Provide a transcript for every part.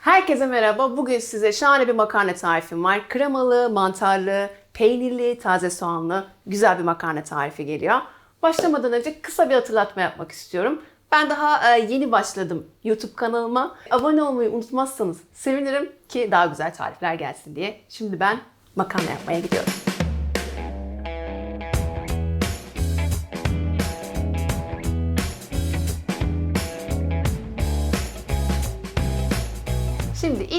Herkese merhaba. Bugün size şahane bir makarna tarifim var. Kremalı, mantarlı, peynirli, taze soğanlı güzel bir makarna tarifi geliyor. Başlamadan önce kısa bir hatırlatma yapmak istiyorum. Ben daha e, yeni başladım YouTube kanalıma. Abone olmayı unutmazsanız sevinirim ki daha güzel tarifler gelsin diye. Şimdi ben makarna yapmaya gidiyorum.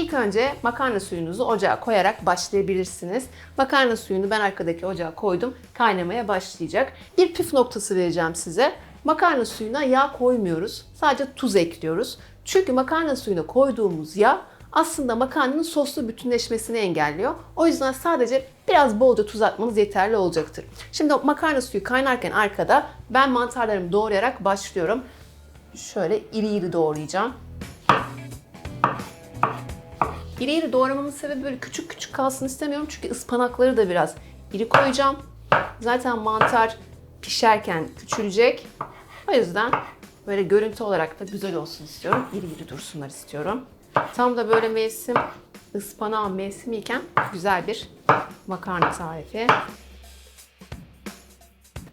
İlk önce makarna suyunuzu ocağa koyarak başlayabilirsiniz. Makarna suyunu ben arkadaki ocağa koydum. Kaynamaya başlayacak. Bir püf noktası vereceğim size. Makarna suyuna yağ koymuyoruz. Sadece tuz ekliyoruz. Çünkü makarna suyuna koyduğumuz yağ aslında makarnanın soslu bütünleşmesini engelliyor. O yüzden sadece biraz bolca tuz atmanız yeterli olacaktır. Şimdi makarna suyu kaynarken arkada ben mantarlarımı doğrayarak başlıyorum. Şöyle iri iri doğrayacağım. İri iri doğramamın sebebi böyle küçük küçük kalsın istemiyorum. Çünkü ıspanakları da biraz iri koyacağım. Zaten mantar pişerken küçülecek. O yüzden böyle görüntü olarak da güzel olsun istiyorum. İri iri dursunlar istiyorum. Tam da böyle mevsim, ıspanağın mevsimiyken güzel bir makarna tarifi.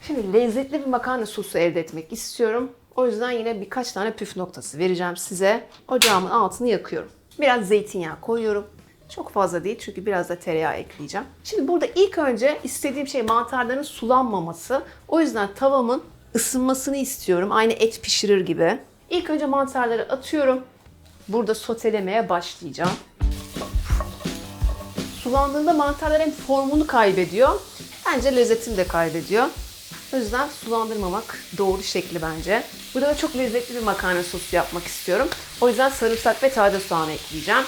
Şimdi lezzetli bir makarna sosu elde etmek istiyorum. O yüzden yine birkaç tane püf noktası vereceğim size. Ocağımın altını yakıyorum. Biraz zeytinyağı koyuyorum. Çok fazla değil çünkü biraz da tereyağı ekleyeceğim. Şimdi burada ilk önce istediğim şey mantarların sulanmaması. O yüzden tavamın ısınmasını istiyorum. Aynı et pişirir gibi. İlk önce mantarları atıyorum. Burada sotelemeye başlayacağım. Sulandığında mantarlar hem formunu kaybediyor. Bence lezzetini de kaybediyor. O yüzden sulandırmamak doğru şekli bence. Burada da çok lezzetli bir makarna sosu yapmak istiyorum. O yüzden sarımsak ve taze soğan ekleyeceğim.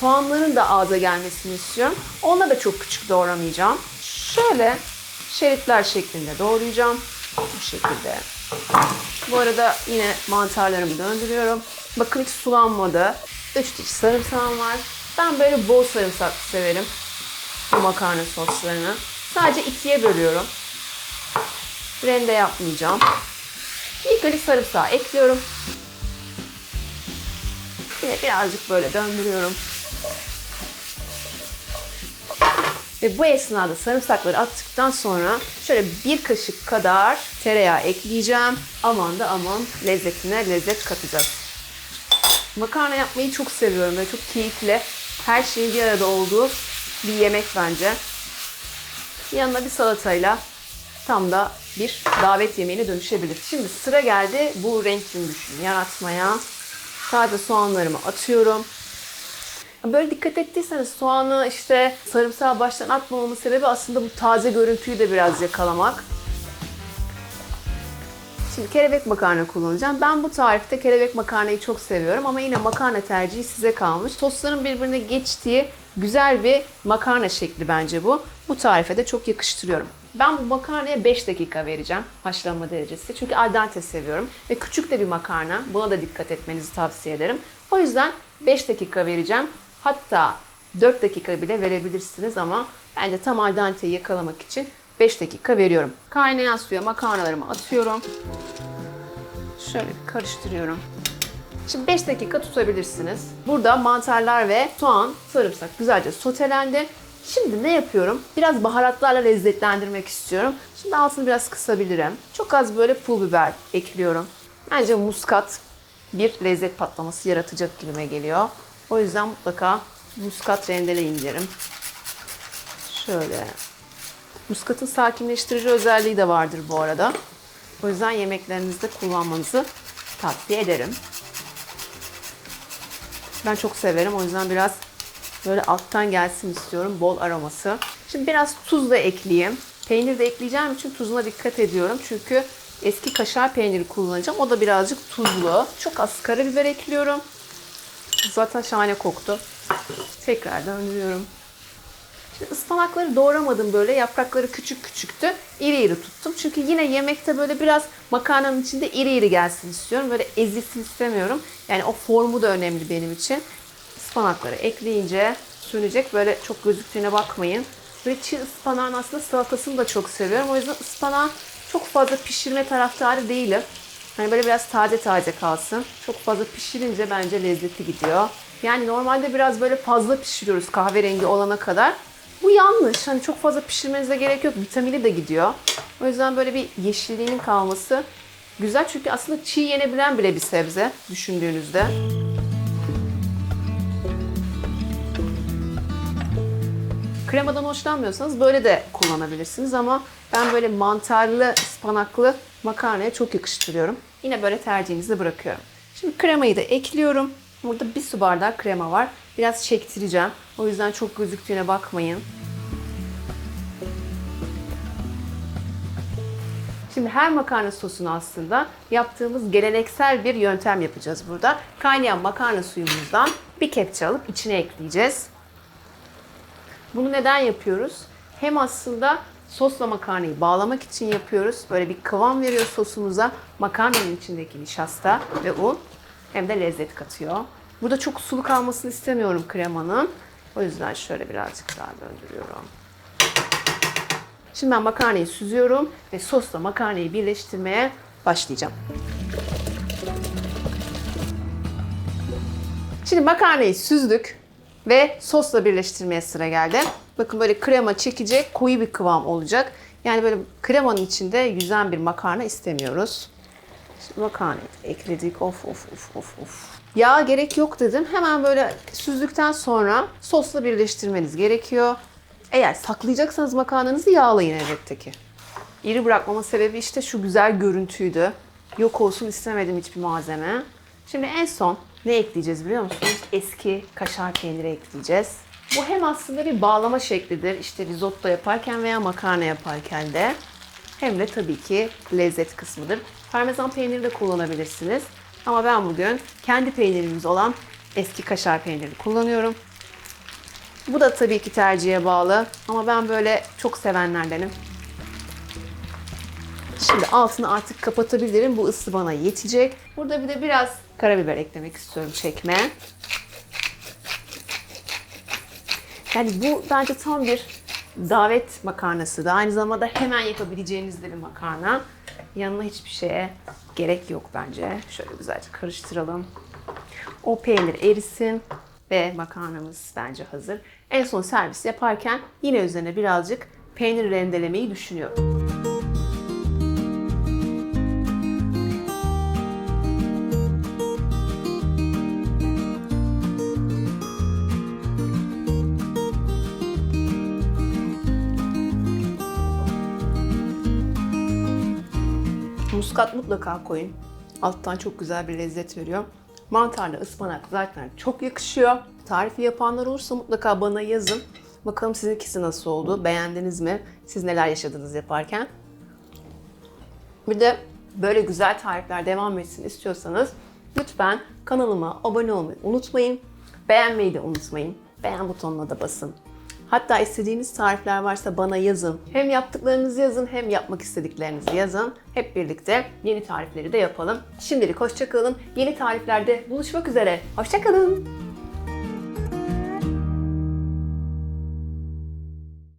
Soğanların da ağza gelmesini istiyorum. Onları da çok küçük doğramayacağım. Şöyle şeritler şeklinde doğrayacağım. Bu şekilde. Bu arada yine mantarlarımı döndürüyorum. Bakın hiç sulanmadı. 3 diş sarımsağım var. Ben böyle bol sarımsak severim. Bu makarna soslarını. Sadece ikiye bölüyorum. Rende yapmayacağım. İlk önce sarımsağı ekliyorum. Yine birazcık böyle döndürüyorum. Ve bu esnada sarımsakları attıktan sonra şöyle bir kaşık kadar tereyağı ekleyeceğim. Aman da aman lezzetine lezzet katacağız. Makarna yapmayı çok seviyorum ve çok keyifli. Her şeyin bir arada olduğu bir yemek bence. Yanına bir salatayla tam da bir davet yemeğine dönüşebilir. Şimdi sıra geldi bu renk cümbüşünü yaratmaya. Taze soğanlarımı atıyorum. Böyle dikkat ettiyseniz soğanı işte sarımsağı baştan atmamamın sebebi aslında bu taze görüntüyü de biraz yakalamak. Şimdi kelebek makarna kullanacağım. Ben bu tarifte kelebek makarnayı çok seviyorum ama yine makarna tercihi size kalmış. Sosların birbirine geçtiği güzel bir makarna şekli bence bu. Bu tarife de çok yakıştırıyorum. Ben bu makarnaya 5 dakika vereceğim haşlanma derecesi. Çünkü al dente seviyorum. Ve küçük de bir makarna. Buna da dikkat etmenizi tavsiye ederim. O yüzden 5 dakika vereceğim. Hatta 4 dakika bile verebilirsiniz ama bence tam al denteyi yakalamak için 5 dakika veriyorum. Kaynayan suya makarnalarımı atıyorum. Şöyle bir karıştırıyorum. Şimdi 5 dakika tutabilirsiniz. Burada mantarlar ve soğan, sarımsak güzelce sotelendi. Şimdi ne yapıyorum? Biraz baharatlarla lezzetlendirmek istiyorum. Şimdi altını biraz kısabilirim. Çok az böyle pul biber ekliyorum. Bence muskat bir lezzet patlaması yaratacak gibime geliyor. O yüzden mutlaka muskat rendeleyin derim. Şöyle. Muskatın sakinleştirici özelliği de vardır bu arada. O yüzden yemeklerinizde kullanmanızı tavsiye ederim. Ben çok severim. O yüzden biraz böyle alttan gelsin istiyorum. Bol aroması. Şimdi biraz tuz da ekleyeyim. Peynir de ekleyeceğim için tuzuna dikkat ediyorum. Çünkü eski kaşar peyniri kullanacağım. O da birazcık tuzlu. Çok az karabiber ekliyorum. Zaten şahane koktu. Tekrar döndürüyorum. Şimdi ıspanakları doğramadım böyle. Yaprakları küçük küçüktü. İri iri tuttum. Çünkü yine yemekte böyle biraz makarnanın içinde iri iri gelsin istiyorum. Böyle ezilsin istemiyorum. Yani o formu da önemli benim için. Ispanakları ekleyince sönecek. Böyle çok gözüktüğüne bakmayın. Böyle çiğ ıspanağın aslında salatasını da çok seviyorum. O yüzden ıspanağı çok fazla pişirme taraftarı değilim. Hani böyle biraz taze taze kalsın. Çok fazla pişirince bence lezzeti gidiyor. Yani normalde biraz böyle fazla pişiriyoruz kahverengi olana kadar. Bu yanlış. Hani çok fazla pişirmenize gerek yok. Vitamini de gidiyor. O yüzden böyle bir yeşilliğinin kalması güzel. Çünkü aslında çiğ yenebilen bile bir sebze düşündüğünüzde. Kremadan hoşlanmıyorsanız böyle de kullanabilirsiniz ama ben böyle mantarlı, ıspanaklı makarnaya çok yakıştırıyorum. Yine böyle tercihinizi bırakıyorum. Şimdi kremayı da ekliyorum. Burada bir su bardağı krema var. Biraz çektireceğim. O yüzden çok gözüktüğüne bakmayın. Şimdi her makarna sosunu aslında yaptığımız geleneksel bir yöntem yapacağız burada. Kaynayan makarna suyumuzdan bir kepçe alıp içine ekleyeceğiz. Bunu neden yapıyoruz? Hem aslında sosla makarnayı bağlamak için yapıyoruz. Böyle bir kıvam veriyor sosumuza. Makarnanın içindeki nişasta ve un hem de lezzet katıyor. Burada çok sulu kalmasını istemiyorum kremanın. O yüzden şöyle birazcık daha döndürüyorum. Şimdi ben makarnayı süzüyorum ve sosla makarnayı birleştirmeye başlayacağım. Şimdi makarnayı süzdük ve sosla birleştirmeye sıra geldi. Bakın böyle krema çekecek, koyu bir kıvam olacak. Yani böyle kremanın içinde yüzen bir makarna istemiyoruz. Şimdi makarnayı da ekledik. Of of of of of. Yağ gerek yok dedim. Hemen böyle süzdükten sonra sosla birleştirmeniz gerekiyor. Eğer saklayacaksanız makarnanızı yağlayın elbette ki. İri bırakmama sebebi işte şu güzel görüntüydü. Yok olsun istemedim hiçbir malzeme. Şimdi en son ne ekleyeceğiz biliyor musunuz? Eski kaşar peyniri ekleyeceğiz. Bu hem aslında bir bağlama şeklidir. İşte risotto yaparken veya makarna yaparken de. Hem de tabii ki lezzet kısmıdır. Parmesan peyniri de kullanabilirsiniz. Ama ben bugün kendi peynirimiz olan eski kaşar peyniri kullanıyorum. Bu da tabii ki tercihe bağlı. Ama ben böyle çok sevenlerdenim. Şimdi altını artık kapatabilirim. Bu ısı bana yetecek. Burada bir de biraz karabiber eklemek istiyorum çekme. Yani bu bence tam bir davet makarnası da. Aynı zamanda hemen yapabileceğiniz de bir makarna. Yanına hiçbir şeye gerek yok bence. Şöyle güzelce karıştıralım. O peynir erisin ve makarnamız bence hazır. En son servis yaparken yine üzerine birazcık peynir rendelemeyi düşünüyorum. Muskat mutlaka koyun. Alttan çok güzel bir lezzet veriyor. Mantarlı ıspanak zaten çok yakışıyor. Tarifi yapanlar olursa mutlaka bana yazın. Bakalım sizinkisi nasıl oldu? Beğendiniz mi? Siz neler yaşadınız yaparken? Bir de böyle güzel tarifler devam etsin istiyorsanız lütfen kanalıma abone olmayı unutmayın. Beğenmeyi de unutmayın. Beğen butonuna da basın. Hatta istediğiniz tarifler varsa bana yazın. Hem yaptıklarınızı yazın hem yapmak istediklerinizi yazın. Hep birlikte yeni tarifleri de yapalım. Şimdilik hoşçakalın. Yeni tariflerde buluşmak üzere. Hoşçakalın.